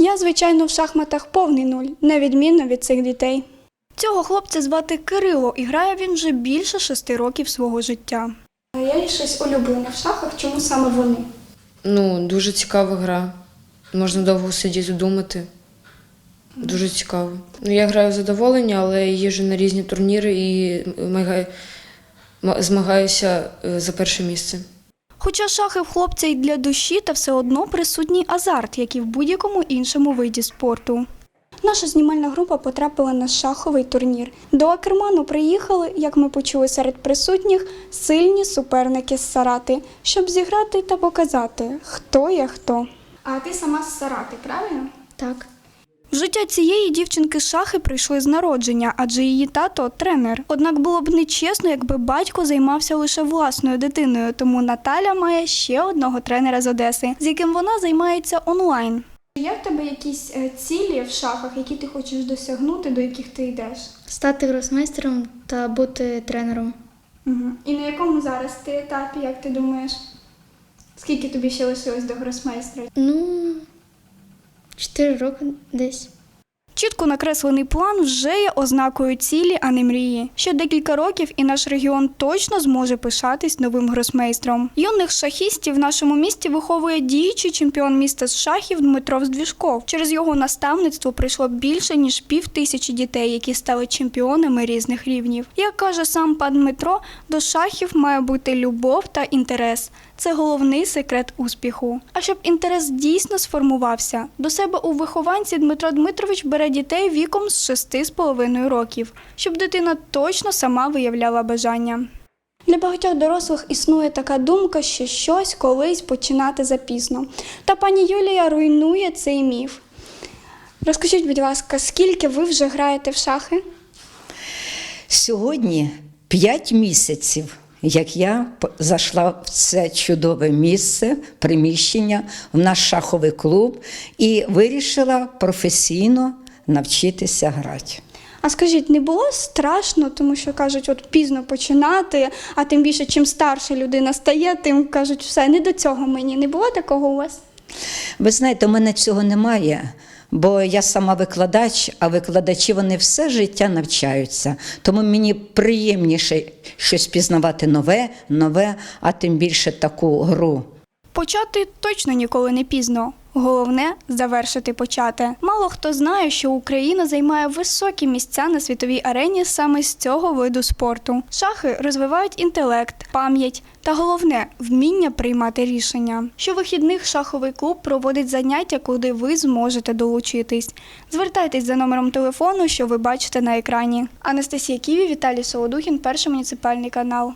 Я, звичайно, в шахматах повний нуль, на відмінно від цих дітей. Цього хлопця звати Кирило, і грає він вже більше шести років свого життя. А є щось улюблене в шахах, чому саме вони? Ну, дуже цікава гра. Можна довго сидіти думати. Дуже цікаво. Ну, я граю в задоволення, але їжджу на різні турніри і змагаюся е, за перше місце. Хоча шахи в хлопця й для душі, та все одно присутній азарт, як і в будь-якому іншому виді спорту. Наша знімальна група потрапила на шаховий турнір. До Акерману приїхали, як ми почули серед присутніх, сильні суперники з Сарати, щоб зіграти та показати, хто є хто. А ти сама з Сарати, правильно? Так. В життя цієї дівчинки шахи прийшли з народження, адже її тато тренер. Однак було б нечесно, якби батько займався лише власною дитиною. Тому Наталя має ще одного тренера з Одеси, з яким вона займається онлайн. Є в тебе якісь е, цілі в шахах, які ти хочеш досягнути, до яких ти йдеш? Стати гросмейстером та бути тренером. Угу. І на якому зараз ти етапі, як ти думаєш? Скільки тобі ще лишилось до гросмейстра? Ну, 4 роки десь. Чітко накреслений план вже є ознакою цілі, а не мрії. Ще декілька років і наш регіон точно зможе пишатись новим гросмейстром. Юних шахістів в нашому місті виховує діючий чемпіон міста з шахів Дмитро Вздвіжков. Через його наставництво прийшло більше ніж пів тисячі дітей, які стали чемпіонами різних рівнів. Як каже сам пан Дмитро, до шахів має бути любов та інтерес. Це головний секрет успіху. А щоб інтерес дійсно сформувався, до себе у вихованці Дмитро Дмитрович бере дітей віком з 6,5 років, щоб дитина точно сама виявляла бажання. Для багатьох дорослих існує така думка, що щось колись починати запізно. Та пані Юлія руйнує цей міф. Розкажіть, будь ласка, скільки ви вже граєте в шахи? Сьогодні 5 місяців, як я зайшла в це чудове місце, приміщення, в наш шаховий клуб і вирішила професійно навчитися грати. А скажіть, не було страшно, тому що кажуть, от пізно починати, а тим більше, чим старша людина стає, тим кажуть, все не до цього мені. Не було такого у вас? Ви знаєте, у мене цього немає, бо я сама викладач, а викладачі вони все життя навчаються. Тому мені приємніше щось пізнавати нове, нове, а тим більше таку гру. Почати точно ніколи не пізно. Головне завершити почати. Мало хто знає, що Україна займає високі місця на світовій арені саме з цього виду спорту. Шахи розвивають інтелект, пам'ять та головне вміння приймати рішення. Щовихідних шаховий клуб проводить заняття, куди ви зможете долучитись. Звертайтесь за номером телефону, що ви бачите на екрані. Анастасія Ківі, Віталій Солодухін, перший муніципальний канал.